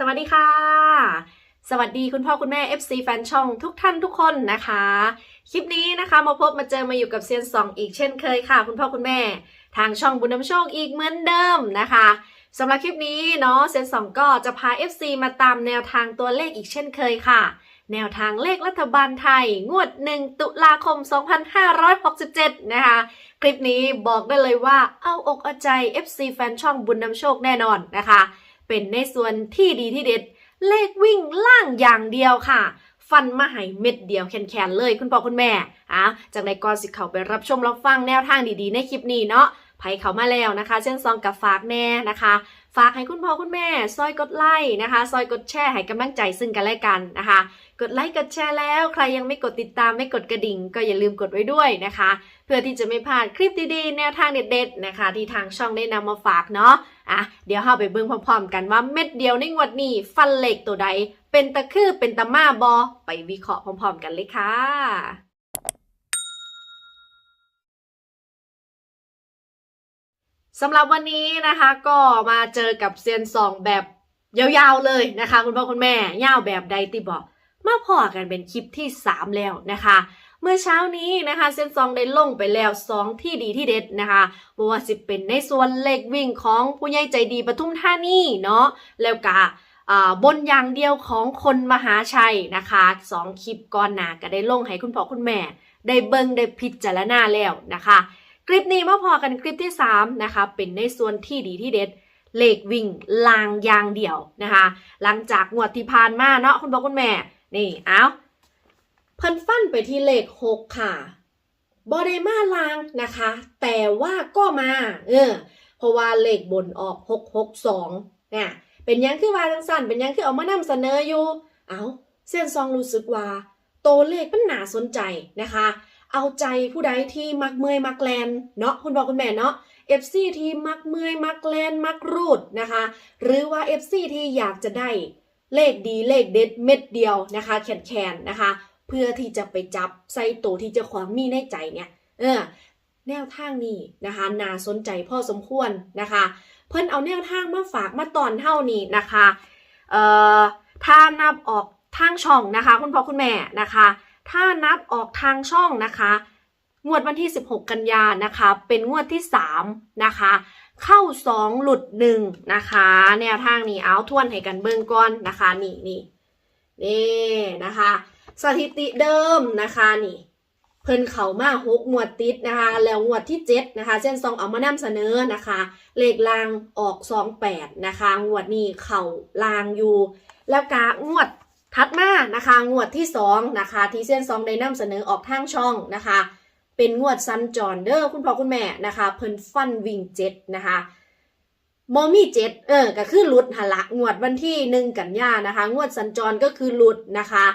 สวัสดีค่ะ สวัสดีคุณพ่อคุณแม่ FC แฟนช่องทุกท่านทุกคนนะคะ คลิปนี้นะคะมาพบมาเจอมาอยู่กับเซียนสองอีกเช่นเคยค่ะ คุณพ่อคุณแม่ ทางช่องบุญน้ำโชคอีกเหมือนเดิมนะคะสำหรับคลิปนี้เนาะเซียนสองก็จะพา FC มาตามแนวทางตัวเลขอีกเช่นเคยค่ะ แนวทางเลขรัฐบาลไทย งวด 1 ตุลาคม 2567 นะคะ คลิปนี้บอกได้เลยว่าเอาอกเอาใจ FC แฟนช่องบุญนำโชคแน่นอนนะคะ เป็นในส่วนที่ดีที่เด็ด เลขวิ่งล่างอย่างเดียวค่ะ ฟันมาให้เม็ดเดียวแขนๆเลยคุณพ่อคุณแม่อะจากในก่อนสิเขาไปรับชมรับฟังแนวทางดีๆ ในคลิปนี้เนาะไผเขามาแล้วนะคะ เช่นซองกับฝากแน่นะคะ ฝากให้คุณพ่อคุณแม่ซอยกดไลค์นะคะซอยกดแชร์ให้กำลังใจซึ่งกันและกันนะคะ กดไลค์กดแชร์แล้ว ใครยังไม่กดติดตามไม่กดกระดิ่ง ก็อย่าลืมกดไว้ด้วยนะคะ เพื่อที่จะไม่พลาดคลิปดีๆ แนวทางเด็ดๆนะคะ ที่ทางช่องได้นำมาฝากเนาะอะเดี๋ยวเราไปเบิ่งพร้อมๆ กันว่าเม็ดเดียวในงวดนี้ฟันเหล็กตัวใด เป็นตะคือเป็นตะมาบอไปวิเคราะห์พร้อม ๆ กันเลยค่ะ สำหรับวันนี้นะคะก็มาเจอกับเซียนสองแบบยาวๆเลยนะคะ คุณพ่อคุณแม่ยาวแบบใดติบอกมาพอกันเป็นคลิปที่ 3 แล้วนะคะ เมื่อเช้านี้นะคะเซียนซองได้ลงไปแล้ว 2 ที่ดีที่เด็ดนะคะบ่ว่าสิเป็นในส่วนเลขวิ่งของผู้ใหญ่ใจดีปทุมธานีเนาะแล้วก็อ่าบนอย่างเดียวของคนมหาชัยนะคะสองคลิปก่อนหน้าก็ได้ลงให้คุณพ่อคุณแม่ ได้เบิงได้พิจารณาแล้วนะคะ คลิปนี้มาพอกันคลิปที่ 3 นะคะ เป็นในส่วนที่ดีที่เด็ดเลขวิ่งลางยางเดี่ยวนะคะ หลังจากงวดที่ผ่านมาเนาะคุณพ่อคุณแม่ นี่เอาเพิ่นฟันไปที่เลข 6 ค่ะบอดมาลางนะคะ แต่ว่าก็มาเออเพราะว่าเลขบนออก 662เนี่ยเป็นยังคือว่าจังสั่นเป็นยังคือเอามานำเสนออยู่ เอาเส้นซองรู้สึกว่า โตเลขมันน่าสนใจนะคะ เอาใจผู้ใดที่มักเมอยมักแลนเนาะคุณบอกคุณแม่เนาะ FC ที่มักเมอยมักแลนมักรูดนะคะ หรือว่า FC ที่อยากจะได้เลขดีเลขเด็ดเม็ดเดียวนะคะ แขนๆนนะคะ เพื่อที่จะไปจับใส่ตัวที่จะความมีในใจเนี่ยเออแนวทางนี้นะคะน่าสนใจพอสมควรนะคะ เพิ่นเอาแนวทางมาฝากมาตอนเท่านี้นะคะเอ่อถ้านับออกทางช่องนะคะ คุณพ่อคุณแม่นะคะ ถ้านับออกทางช่องนะคะ งวดวันที่ 16 กันยานะคะ เป็นงวดที่ 3 นะคะ เข้า 2 หลุด 1 นะคะ แนวทางนี้เอาทวนให้กันเบิ่งก่อนนะคะนี่นี่นี่นะคะ สถิติเดิมนะคะนี่ เพิ่นเขามาหกงวดติดนะคะ แล้วงวดที่7นะคะเส้นซองเอามานำเสนอนะคะ เลขลางออก28นะคะ งวดนี้เข่าลางอยู่ แล้วกางวด ถัดมานะคะ งวดที่2นะคะที่เส้นซองได้นำเสนอออกทางช่องนะคะ เป็นงวดซันจอนเด้อคุณพ่อคุณแม่นะคะ เพิ่นฟันวิ่งเจ็ดนะคะมอมี่เจ็ดเออก็คือหลุดหละงวดวันที่หนึ่งกันยานะคะ งวดสัญจรก็คือหลุดนะคะ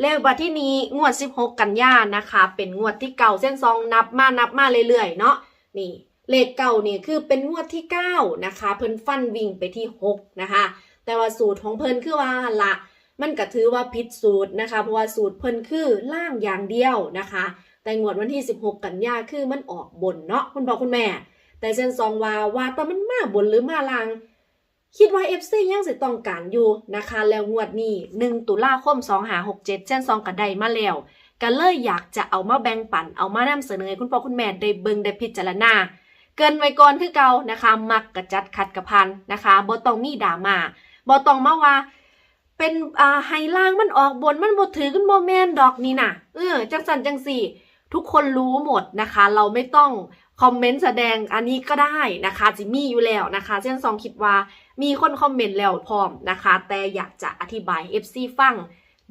แล้วบัดที่นี้งวด 16 กันยานะคะ เป็นงวดที่เก่าเส้นซองนับมานับมาเรื่อยๆเนาะนี่เลขเก่านี่คือเป็นงวดที่9นะคะเพิ่นฟันวิ่งไปที่6นะคะแต่ว่าสูตรของเพิ่นคือว่าละ มันก็ถือว่าผิดสูตรนะคะ เพราะว่าสูตรเพิ่นคือล่างอย่างเดียวนะคะ แต่งวดวันที่ 16 กันยาคือมันออกบนเนาะคุณพ่อคุณแม่ แต่เซนซองว่าว่าแต่มันมาบนหรือมาล่าง คิดว่า FC ยังสิต้องการอยู่นะคะ แล้วงวดนี้1ตุลาคม2567เส้นซองก็ได้มาแล้วก็เลยอยากจะเอามาแบ่งปันเอามานำเสนอให้คุณพ่อคุณแม่ได้เบิ่งได้พิจารณาเกินไว้ก่อนคือเก่านะคะ มักกระจัดขัดกระพันนะคะบ่ต้องมีดราม่าบ่ต้องมาว่า เป็นอ่าไฮล่างมันออกบนมันบ่ถือกันบ่แมนดอกนี่นะเออจังสันจังสี่ ทุกคนรู้หมดนะคะ เราไม่ต้องคอมเมนต์แสดงอันนี้ก็ได้นะคะจิมี่อยู่แล้วนะคะเช่นซองคิดว่ามีคนคอมเมนต์แล้วพร้อมนะคะ แต่อยากจะอธิบาย FC ฟัง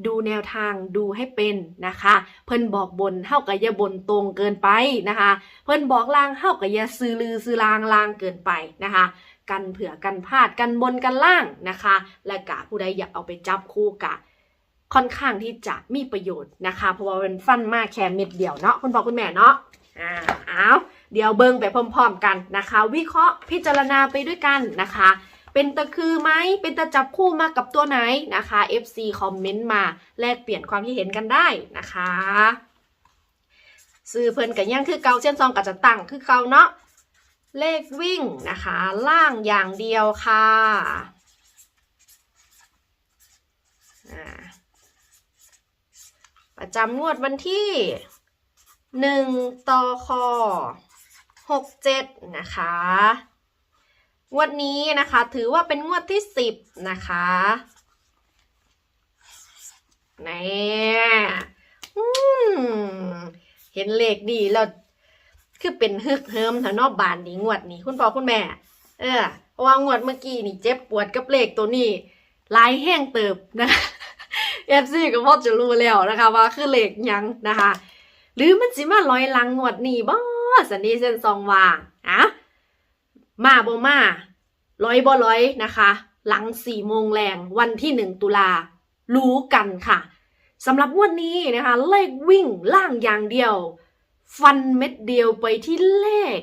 ดูแนวทางดูให้เป็นนะคะ เพิ่นบอกบนเฮากับยาบนตรงเกินไปนะคะ เพิ่นบอกลางเฮากับยาซื้อลือซื้อลางลางเกินไปนะคะ กันเผื่อกันพลาดกันบนกันล่างนะคะ และกะผู้ใดอยากเอาไปจับคู่กะค่อนข้างที่จะมีประโยชน์นะคะ เพราะว่ามันฟันมากแค่เม็ดเดียวเนาะคุณพ่อคุณแม่เนาะอ่าเอาเดี๋ยวเบิ่งไปพร้อมๆกันนะคะ วิเคราะห์พิจารณาไปด้วยกันนะคะ เป็นตะคือไหมเป็นตะจับคู่มากับตัวไหนนะคะ FC คอมเมนต์มาแลกเปลี่ยนความคิดเห็นกันได้นะคะซื้อเพิ่นกับยังคือเกาเส้นซองกับจะตั้งคือเกาเนาะ เลขวิ่งนะคะ ล่างอย่างเดียวค่ะประจำงวดวันที่หนึ่งต่อคอหกเจ็ดนะคะงวดนี้นะคะถือว่าเป็นงวดที่สิบนะคะนี่เห็นเลขดีแล้ว คือเป็นฮึกเฮิมแถวนอกบานนี้งวดนี้คุณพ่อคุณแม่ เออเพราะว่างวดเมื่อกี้นี่เจ็บปวดกับเลขตัวนี้ลายแห้งเติบนะเอฟซีก็พอจะรู้แล้วนะคะ ว่าคือเลขยังนะคะ หรือมันสิมาลอยหลังงวดนี้บ่สันดีเส้นซองว่าอะมาบ่มาร้อยบ่ร้อยนะคะ หลังสี่โมงแรงวันที่หนึ่งตุลารู้กันค่ะสำหรับงวันนี้นะคะ เลขวิ่งล่างอย่างเดียว ฟันเม็ดเดียวไปที่เลข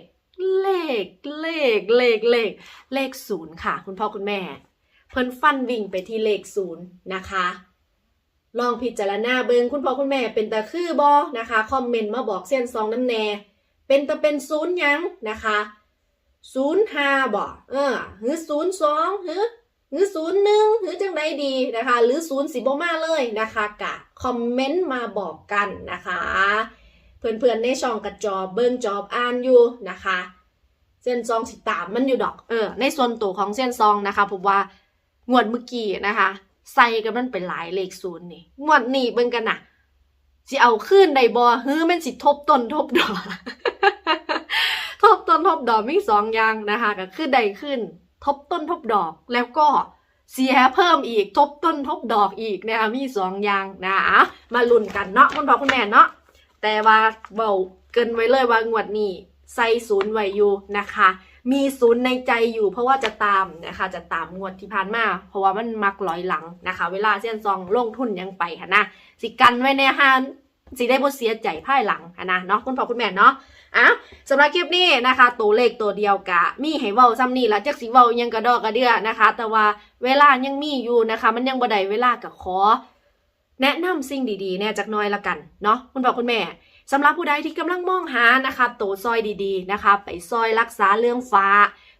เลข เลข เลข เลข เลขศูนย์ค่ะ คุณพ่อคุณแม่ เพิ่นฟันวิ่งไปที่เลขศูนย์นะคะ ลองพิจารณาเบิงคุณพ่อคุณแม่เป็นตาคือบอนะคะ คอมเมนต์มาบอกเส้นซองน้ำแน่เป็นตาเป็นศูนย์ยังนะคะศูนย์ห้าบ่เออหรือศูนย์สองหรือหรือศูนย์หนึ่งหรือจังใดดีนะคะ หรือศูนย์สิบมาเลยนะคะกะคอมเมนต์มาบอกกันนะคะ เพื่อนๆในช่องกระจอบเบิ้งจอบอ่านอยู่นะคะเส้นซองสิตามมันอยู่ดอกเออในส่วนตัวของเส้นซองนะคะผมว่างวดเมื่อกี้นะคะ ใส่กันมันเป็นหลายเลขศูนย์นี่งวดนี้เบิ่งกันนะสิเอาขึ้นได้บ่ฮือมันสิทบต้นทบดอกทบต้นทบดอกมีสองอย่างนะคะก็คือได้ขึ้น ทบต้นทบดอกแล้วก็เสียเพิ่มอีกทบต้นทบดอกอีกนะคะมีสองอย่างนะมาลุ้นกันเนาะคุณพ่อคุณแม่เนาะ แต่ว่าเบาเกินไว้เลยว่างวดนี้ใส่ศูนย์ไว้อยู่นะคะ มีศูนย์ในใจอยู่เพราะว่าจะตามนะคะ จะตามงวดที่ผ่านมาเพราะว่ามันมักลอยหลังนะคะ เวลาเส้นซองลงทุนยังไปค่ะนะสิกันไว้ในฮานสิได้บ่เสียใจภายหลังค่ะนะเนาะคุณพ่อคุณแม่เนาะอะสำหรับคลิปนี้นะคะ ตัวเลขตัวเดียวกะ มีให้เว้าซ้ำนี่ละจักสิเว้ายังกระดอกกระเดือนะคะ แต่ว่าเวลายังมีอยู่นะคะ มันยังบ่ได้เวลากับขอ แนะนำสิ่งดีๆเนี่ยจากน้อยละกันเนาะคุณพ่อคุณแม่สำหรับผู้ใดที่กำลังมองหานะคะตัวซอยดีๆนะคะไปซอยรักษาเรื่องฟ้า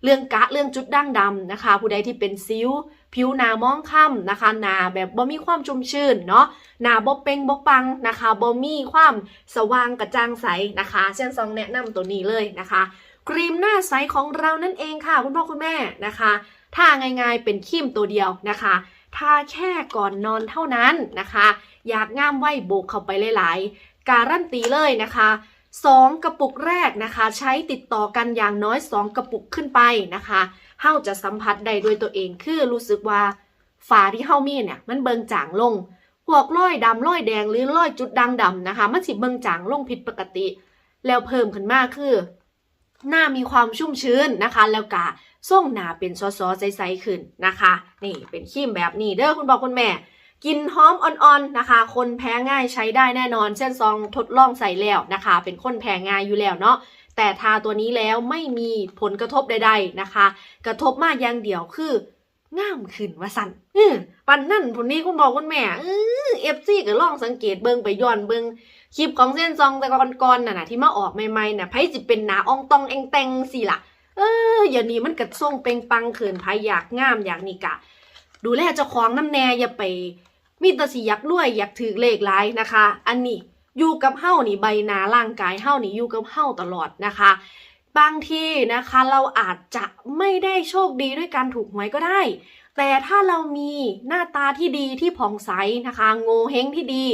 เรื่องกะเรื่องจุดด่างดำนะคะ ผู้ใดที่เป็นซิวผิวหนามองค่ำนะคะหนาแบบบ่มีความชุ่มชื่นเนาะหนาบ่เป่งบ่ปังนะคะบ่มีความสว่างกระจ่างใสนะคะเช่นซองแนะนำตัวนี้เลยนะคะครีมหน้าใสของเรานั่นเองค่ะ คุณพ่อคุณแม่นะคะ ถ้าง่ายๆเป็นครีมตัวเดียวนะคะ ทาแค่ก่อนนอนเท่านั้นนะคะ อยากง่ามไหวโบกเข้าไปหลายๆ การันตีเลยนะคะสองกระปุกแรกนะคะ ใช้ติดต่อกันอย่างน้อย2กระปุกขึ้นไปนะคะเฮาจะสัมผัสได้ด้วยตัวเองคือรู้สึกว่าฝาที่เฮามีเนี่ยมันเบิงจางลงพวกร้อยดำร้อยแดงหรือร้อยจุดด่างดำนะคะ มันสิเบิงจางลงผิดปกติ แล้วเพิ่มขึ้นมากคือ หน้ามีความชุ่มชื้นนะคะ แล้วกะส่งหนาเป็นซอๆใสๆขึ้นนะคะ นี่เป็นครีมแบบนี้เด้อคุณบอกคุณแม่กินหอมอ่อนๆนะคะ คนแพ้ง่ายใช้ได้แน่นอน เส้นซองทดลองใส่แล้วนะคะ เป็นคนแพ้ง่ายอยู่แล้วเนาะ แต่ทาตัวนี้แล้วไม่มีผลกระทบใด ๆนะคะ กระทบมากอย่างเดียวคือง่ามขึ้นว่าสั่นอือปันนั่นผลนี้คุณบอกคุณแม่เออเอฟซีก็ลองสังเกตเบิงไปย้อนเบิงคลิปของเส้นซองแต่ก่อนๆน่ะนะที่มาออกใหม่ๆน่ะไผสิเป็นหนาอองตองเองแตงสิล่ะ เอออย่างนี้มันกระส่งเป่งปังเขินไผอยากงามอยากนี่กะ ดูแลเจ้าของน้ำแน่อย่าไป มีแต่สิอยากรวยอยากถือเลขหลายนะคะ อันนี้อยู่กับเฮ้านี่ใบหนาร่างกายเฮ้านี่อยู่กับเฮ้าตลอดนะคะ บางทีนะคะเราอาจจะไม่ได้โชคดีด้วยการถูกหวยก็ได้ แต่ถ้าเรามีหน้าตาที่ดีที่ผ่องใสนะคะ โงเฮงที่ดี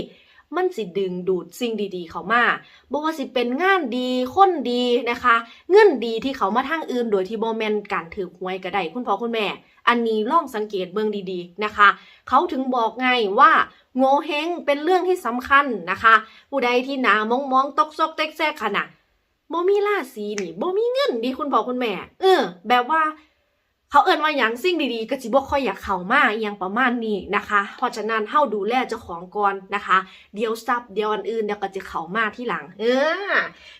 มันสิดึงดูดสิ่งดีๆ เขามาบ่ว่าสิเป็นงานดีคนดีนะคะ เงินดีที่เขามาทางอื่น โดยที่บ่แม่นการถือหวยก็ได้คุณพ่อคุณแม่ อันนี้ลองสังเกตเบิ่งดีๆนะคะ เขาถึงบอกไงว่าโง่เฮงเป็นเรื่องที่สำคัญนะคะ ผู้ใดที่หนามองมองๆตกซอกเต็กแซกขนาดบ่มีราศีนี่บ่มีเงินดีคุณพ่อคุณแม่ เออ แบบว่า เขาเอิ้นว่าหยังสิ่งดีๆก็สิบ่ค่อยอยากเข้ามาอหยังประมาณนี้นะคะ เพราะฉะนั้นเฮาดูแลเจ้าของก่อนนะคะ เดี๋ยวซับเดี๋ยวอันอื่นเดี๋ยวก็จะเข้ามาที่หลัง เออ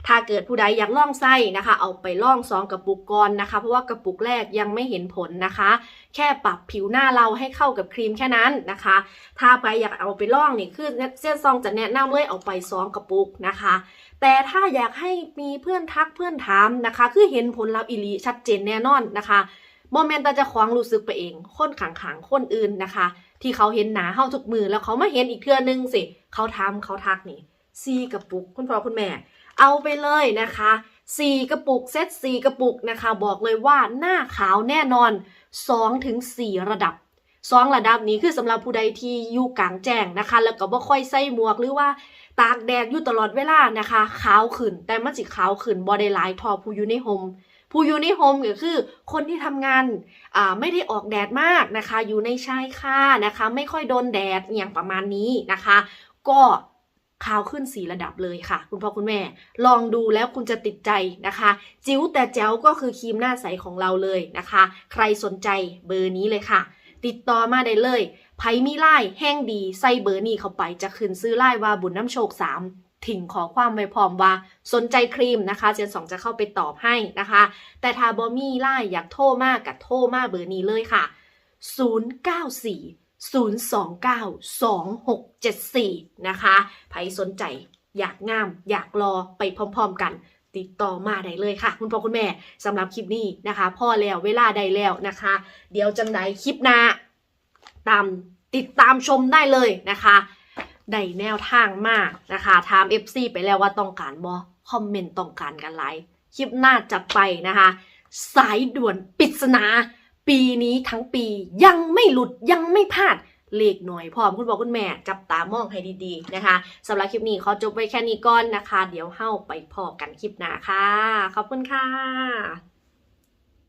ถ้าเกิดผู้ใดอยากล่องไส้นะคะ เอาไปล่องซองกระปุกก่อนนะคะ เพราะว่ากระปุกแรกยังไม่เห็นผลนะคะ แค่ปรับผิวหน้าเราให้เข้ากับครีมแค่นั้นนะคะ ถ้าไปอยากเอาไปล่องนี่คือเส้นซองจะแนะนำเลยเอาไปซองกระปุกนะคะ แต่ถ้าอยากให้มีเพื่อนทักเพื่อนถามนะคะ คือเห็นผลลัพธ์อิลีชัดเจนแน่นอนนะคะ โมเมนต์ตาจะคว้างรู้สึกไปเอง คนขังขังๆคนอื่นนะคะ ที่เขาเห็นหนาเฮาทุกมือแล้วเขามาเห็นอีกเทื่อนึงสิ เขาทำเขาทักนี่ซีกระปุกคุณพ่อคุณแม่ เอาไปเลยนะคะสี่กระปุกเซตสี่กระปุกนะคะ บอกเลยว่าหน้าขาวแน่นอน2ถึง4ระดับสองระดับนี้คือสำหรับผู้ใดที่อยู่กลางแจ้งนะคะ แล้วก็บ่ค่อยใส่หมวกหรือว่าตากแดดอยู่ตลอดเวลานะคะ ขาวขึ้นแต่มันสิขาวขึ้นบ่ได้หลายทอผู้อยู่ในโฮม ผู้อยู่ในโฮมก็คือ คนที่ทำงานอ่าไม่ได้ออกแดดมากนะคะ อยู่ในชายคานะคะ ไม่ค่อยโดนแดดอย่างประมาณนี้นะคะ ก็ขาวขึ้นสีระดับเลยค่ะ คุณพ่อคุณแม่ ลองดูแล้วคุณจะติดใจนะคะ จิ๋วแต่แจ๋วก็คือครีมหน้าใสของเราเลยนะคะ ใครสนใจเบอร์นี้เลยค่ะ ติดต่อมาได้เลยไผมีไล่แห้งดีใส่เบอร์นี้เข้าไปจะขึ้นซื้อไล่ว่าบุญน้ำโชค3 ถิ่งขอความไว้พร้อมว่าสนใจครีมนะคะเจนสองจะเข้าไปตอบให้นะคะ แต่ถ้าบอมี่ไล่อยากโทรมากกับโทรมาเบอร์นี้เลยค่ะ 094 029 2674 นะคะใครสนใจอยากงาม อยากรอไปพร้อม ๆ กัน ติดต่อมาได้เลยค่ะ คุณพ่อคุณแม่สำหรับคลิปนี้นะคะ พ่อแล้วเวลาใดแล้วนะคะ เดี๋ยวจังไดคลิปหน้าตามติดตามชมได้เลยนะคะ ได้แนวทางมากนะคะถาม FC ไปแล้วว่าต้องการบอคอมเมนต์ต้องการกันไลค์คลิปหน้าจัดไปนะคะ สายด่วนปริศนา ปีนี้ทั้งปียังไม่หลุดยังไม่พลาดเลขหน่อยพร้อมคุณบอกคุณแม่จับตามองให้ดีๆนะคะสำหรับคลิปนี้ขอจบไว้แค่นี้ก่อนนะคะ เดี๋ยวเฮ้าไปพอกันคลิปหน้าค่ะ ขอบคุณค่ะ